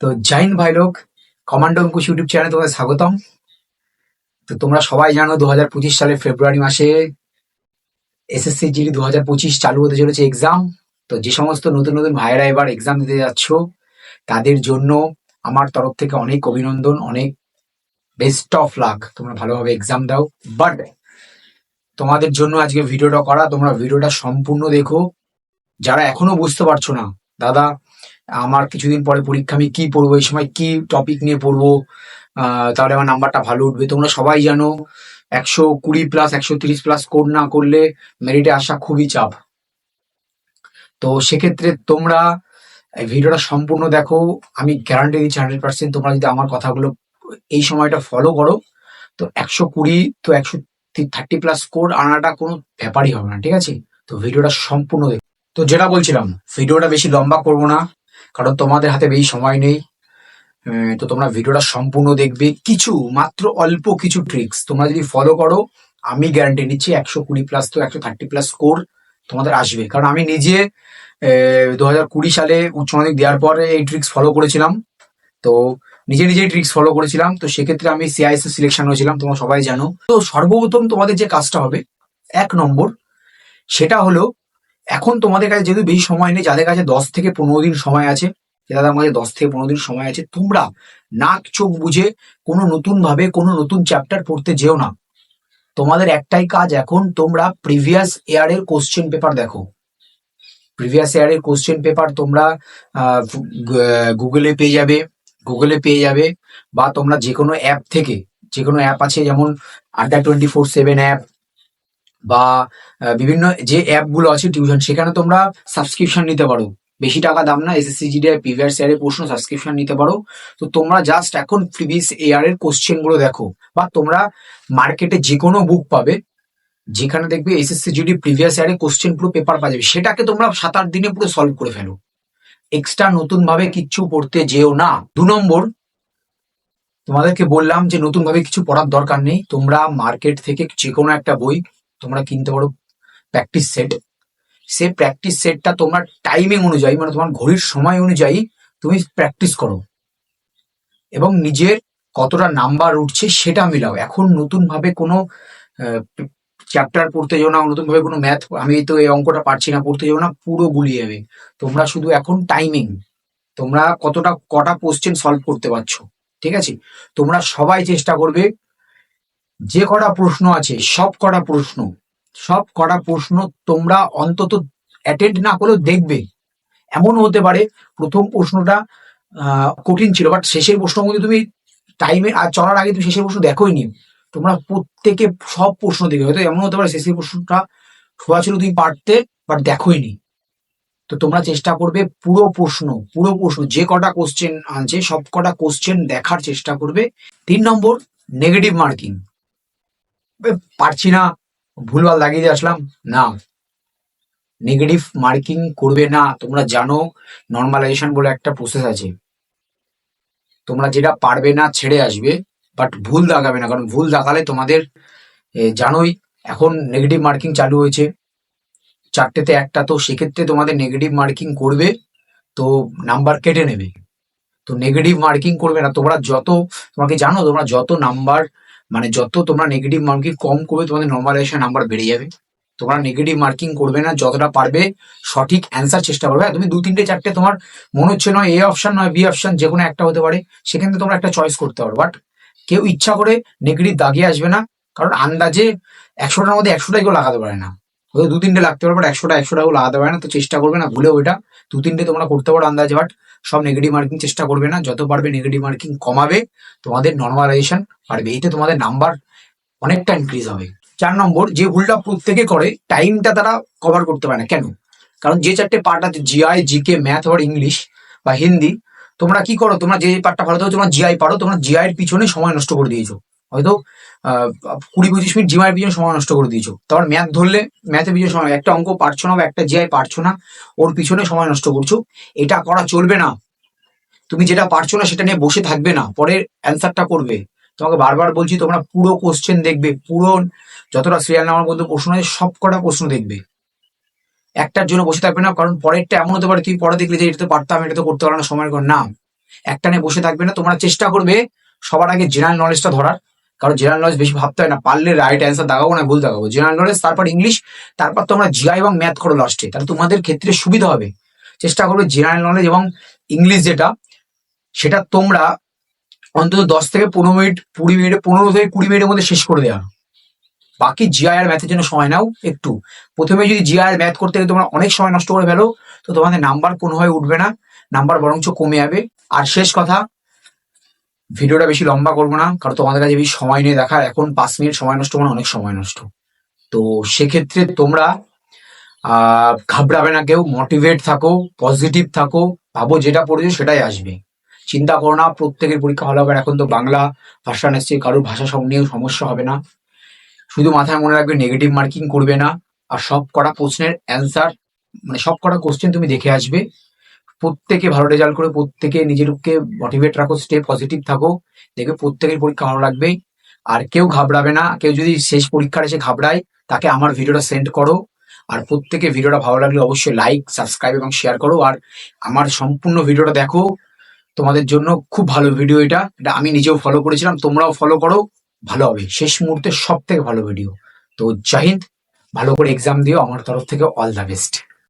তো জাইন ভাই লোক কমান্ডো অঙ্কুশ ইউটিউব চ্যানেলে তোমাদের স্বাগতম। তো তোমরা সবাই জানো দু হাজার পঁচিশ সালের ফেব্রুয়ারি মাসে এসএসসি জিডি দু হাজার পঁচিশ চালু হতে চলেছে এক্সাম তো যে সমস্ত নতুন নতুন ভাইয়েরা এবার এক্সাম দিতে যাচ্ছ, তাদের জন্য আমার তরফ থেকে অনেক অভিনন্দন, অনেক বেস্ট অফ লাক তোমরা ভালোভাবে এক্সাম দাও। বাট তোমাদের জন্য আজকে ভিডিওটা করা, তোমরা ভিডিওটা সম্পূর্ণ দেখো। যারা এখনও বুঝতে পারছ না, দাদা আমার কিছুদিন পরে পরীক্ষা, আমি কি পড়ব, এই সময় কি টপিক নিয়ে পড়ব তাহলে আমার নাম্বারটা ভালো উঠবে। তোমরা সবাই জানো, একশো কুড়ি প্লাস একশো তিরিশ প্লাস কোড না করলে মেরিটে আসা খুবই চাপ। তো সেক্ষেত্রে তোমরা এই ভিডিওটা সম্পূর্ণ দেখো, আমি গ্যারান্টি দিচ্ছি হান্ড্রেড পার্সেন্ট তোমরা যদি আমার কথাগুলো এই সময়টা ফলো করো, তো একশো কুড়ি তো একশো থার্টি প্লাস কোড আনাটা কোনো ব্যাপারই হবে না, ঠিক আছে? তো ভিডিওটা সম্পূর্ণ তো যেটা বলছিলাম, ভিডিওটা বেশি লম্বা করব না কারণ তোমাদের হাতে বেশি সময় নেই। তো তোমরা ভিডিওটা সম্পূর্ণ দেখবে। কিছু, মাত্র অল্প কিছু ট্রিক্স তোমরা যদি ফলো করো, আমি গ্যারান্টি নিচ্ছি একশো কুড়ি প্লাস তো একশো থার্টি প্লাস স্কোর তোমাদের আসবে। কারণ আমি নিজে দু হাজার কুড়ি সালে উচ্চ মাধ্যমিক দেওয়ার পরে এই ট্রিক্স ফলো করেছিলাম। তো নিজে নিজেই ট্রিক্স ফলো করেছিলাম। তো সেক্ষেত্রে আমি সিআইএস সিলেকশন হয়েছিলাম, তোমরা সবাই জানো। তো সর্বপ্রথম তোমাদের যে কাজটা হবে, এক নম্বর, সেটা হলো এখন তোমাদের কাছে যেহেতু বেশি সময় নেই, যাদের কাছে দশ থেকে পনেরো দিন সময় আছে দাদা আমাদের দশ থেকে পনেরো দিন সময় আছে, তোমরা নাক, চোখ বুঝে কোনো নতুন ভাবে কোনো নতুন চ্যাপ্টার পড়তে যেও না। তোমাদের একটাই কাজ এখন, তোমরা প্রিভিয়াস ইয়ারের কোশ্চেন পেপার দেখো। প্রিভিয়াস ইয়ারের কোশ্চেন পেপার তোমরা গুগলে পেয়ে যাবে গুগলে পেয়ে যাবে, বা তোমরা যে কোনো অ্যাপ থেকে যে কোনো অ্যাপ আছে, যেমন আড্ডা টোয়েন্টি ফোর সেভেন অ্যাপ বা বিভিন্ন যে অ্যাপগুলো আছে টিউশন সেখানে তোমরা সাবস্ক্রিপশন নিতে পারো। বেশি টাকা দাম না এসএসসি জিডি আর প্রিভিয়াস ইয়ারের প্রশ্ন সাবস্ক্রিপশন নিতে পারো। তো তোমরা জাস্ট এখন প্রিভিয়াস ইয়ারের কোশ্চেনগুলো দেখো, বা তোমরা মার্কেটে যে কোনো বুক পাবে, যেখানে দেখবে এসএসসি জিডি প্রিভিয়াস ইয়ারের কোশ্চেন পুরো পেপার পাওয়া যাবে। সেটাকে তোমরা সাত, আট দিনে পুরো সলভ করে ফেলো। এক্সট্রা নতুন ভাবে কিচ্ছু পড়তে যেও না। দু নম্বর, তোমাদেরকে বললাম যে নতুন ভাবে কিছু পড়ার দরকার নেই। তোমরা মার্কেট থেকে যে কোনো একটা বই তোমরা কিনতে পারো প্র্যাকটিস সেট সে প্র্যাকটিস সেটটা তোমার টাইমিং অনুযায়ী মানে তোমার ঘড়ির সময় অনুযায়ী তুমি প্র্যাকটিস করো। এবং নিজের কতটা নাম্বার উঠছে সেটা মিলাও। এখন নতুন ভাবে কোনো চ্যাপ্টার পড়তে যাও না নতুন ভাবে কোনো ম্যাথ আমি তো এই অঙ্কটা পারছি না, পড়তে যাও না, পুরো গুলিয়ে যাবে তোমরা শুধু এখন টাইমিং তোমরা কতটা, কটা কোশ্চেন সলভ করতে পারছ, ঠিক আছে? তোমরা সবাই চেষ্টা করবে যে কটা প্রশ্ন আছে, সব কটা প্রশ্ন, সব কটা প্রশ্ন তোমরা অন্তত অ্যাটেন্ড না করলেও দেখবে। এমন হতে পারে, প্রথম প্রশ্নটা কঠিন ছিল বাট শেষের প্রশ্ন মধ্যে তুমি টাইমে আর চলার আগে তুমি শেষের প্রশ্ন দেখোই নি তোমরা প্রত্যেকে সব প্রশ্ন দেখবে, হয়তো এমন হতে পারে শেষের প্রশ্নটা শোয়া ছিল তুমি পারতে বাট দেখোই নি তো তোমরা চেষ্টা করবে পুরো প্রশ্ন পুরো প্রশ্ন, যে কটা কোশ্চেন আছে, সব কটা কোশ্চেন দেখার চেষ্টা করবে। তিন নম্বর নেগেটিভ মার্কিং পারছি না। ভুলভাল লাগিয়ে আসলাম। না নেগেটিভ মার্কিং করবে না। তোমরা জানো নর্মালাইজেশন বলে একটা প্রসেস আছে। তোমরা যেটা পারবে না, ছেড়ে আসবে। বাট ভুল দাগাবে না, কারণ ভুল দাগালে তোমাদের জানোই, এখন নেগেটিভ মার্কিং চালু হয়েছে। চারটেতে একটা, তো সেক্ষেত্রে তোমাদের নেগেটিভ মার্কিং করবে, তো নাম্বার কেটে নেবে। তো নেগেটিভ মার্কিং করবে না। তোমরা যত তোমাকে জানো? তোমরা যত নাম্বার মানে যত তোমরা নেগেটিভ মার্কিং কম করবে, তোমাদের নর্মালাইজেশন নাম্বার বেড়ে যাবে। তোমরা নেগেটিভ মার্কিং করবে না, যতটা পারবে সঠিক অ্যান্সার চেষ্টা করবে। তুমি দু, তিনটে, চারটে তোমার মনে হচ্ছে নয় এ অপশন নয় বি অপশন যে কোনো একটা হতে পারে, সেখান থেকে তোমরা একটা চয়েস করতে পারো। বাট কেউ ইচ্ছা করে নেগেটিভ দাগিয়ে আসবে না, কারণ আন্দাজে একশোটার মধ্যে একশোটাই কেউ লাগাতে পারে না। হয়তো দু তিনটে লাগতে পারে বাট একশোটা একশোটা কেউ লাগাতে পারে না, তো চেষ্টা করবে না ভুলে ওইটা দু তিনটে তোমরা করতে পারো আন্দাজে বাট সব নেগেটিভ মার্কিং চেষ্টা করবে না। যত পারবে নেগেটিভ মার্কিং কমাবে তোমাদের নর্মালাইজেশন পারবে এইতে তোমাদের নাম্বার অনেকটা ইনক্রিজ হবে। চার নম্বর, যে ভুলটা প্রত্যেকে করে টাইমটা তারা কভার করতে পারে না। কেন? কারণ যে চারটে পার্ট আছে জিআই জিকে ম্যাথ আর ইংলিশ বা হিন্দি তোমরা কি করো? তোমরা যে পার্টটা ভালো তোমরা জিআই পারো। তোমরা জিআই এর পিছনে সময় নষ্ট করে দিয়েছ। হয়তো কুড়ি পঁচিশ মিনিট এর পিছনে সময় নষ্ট করে দিয়েছ। তারপর ম্যাথ ধরলে ম্যাথের পিছনে সময় একটা অঙ্ক পারছ না বা একটা জিআই পারছ না, ওর পিছনে সময় নষ্ট করছ। এটা করা চলবে না। তুমি যেটা পারছ না সেটা নিয়ে বসে থাকবে না। পরের অ্যান্সারটা করবে। তোমাকে বারবার বলছি, তোমরা পুরো কোশ্চেন দেখবে। পুরো যতটা সিরিয়াল নাম্বার মধ্যে প্রশ্ন আছে, সব কটা প্রশ্ন দেখবে। একটার জন্য বসে থাকবে না, কারণ পরেরটা এমন হতে পারে তুই পরে দেখলে যে এটা তো পারতাম, এটা তো করতে পারলাম না, সময়ের না। নিয়ে বসে থাকবে না, তোমরা চেষ্টা করবে সবার আগে জেনারেল নলেজটা ধরার। কারণ জেনারেল নলেজ বেশি ভাবতে হয় না। পারলে রাইট অ্যান্সার দেখাবো না ভুল দেখাবো। জেনারেল নলেজ তারপর ইংলিশ তারপর তোমরা জিআই এবং ম্যাথ করো লাস্টে তাহলে তোমাদের ক্ষেত্রে সুবিধা হবে। চেষ্টা করবে জেনারেল নলেজ এবং ইংলিশ যেটা, সেটা তোমরা অন্তত দশ থেকে পনেরো মিনিট, কুড়ি মিনিট, পনেরো থেকে কুড়ি মিনিটের মধ্যে শেষ করে দেওয়া বাকি জিআই আর ম্যাথের জন্য সময় নাও একটু। প্রথমে যদি জিআই আর ম্যাথ করতে গেলে তোমরা অনেক সময় নষ্ট করে ফেলো, তো তোমাদের নাম্বার কোনোভাবে উঠবে না। নাম্বার বরঞ্চ কমে যাবে। আর শেষ কথা ভিডিওটা বেশি লম্বা করব না, কারণ তোমাদের কাছে বেশি সময় নিয়ে দেখার। এখন পাঁচ মিনিট সময় নষ্ট মানে অনেক সময় নষ্ট। তো সেক্ষেত্রে তোমরা, আহ, ঘাবড়াবে না কেউ মোটিভেট থাকো পজিটিভ থাকো ভাবো যেটা পড়েছো সেটাই আসবে। চিন্তা করো না, প্রত্যেকের পরীক্ষা ভালো হবে। আর এখন তো বাংলা ভাষা নিশ্চয়ই কারোর ভাষা সব নিয়েও সমস্যা হবে না। শুধু মাথায় মনে রাখবে নেগেটিভ মার্কিং করবে না। আর সব কটা প্রশ্নের অ্যান্সার মানে সব কটা কোশ্চেন তুমি দেখে আসবে। প্রত্যেকে ভালো রেজাল্ট করে, প্রত্যেকে নিজেরকে মোটিভেট রাখো স্টে পজিটিভ থাকো, দেখবে প্রত্যেকের পরীক্ষা ভালো লাগবে। আর কেউ ঘাবড়াবে না, কেউ যদি শেষ পরীক্ষার এসে ঘাবড়ায়, তাকে আমার ভিডিওটা সেন্ড করো। আর প্রত্যেকে ভিডিওটা ভালো লাগলে অবশ্যই লাইক সাবস্ক্রাইব এবং শেয়ার করো। আর আমার সম্পূর্ণ ভিডিওটা দেখো, তোমাদের জন্য খুব ভালো ভিডিও এটা। এটা আমি নিজেও ফলো করেছিলাম, তোমরাও ফলো করো। ভালো হবে। শেষ মুহূর্তে সব থেকে ভালো ভিডিও তো জাহিদ ভালো করে এক্সাম দিও। আমার তরফ থেকে অল দ্য বেস্ট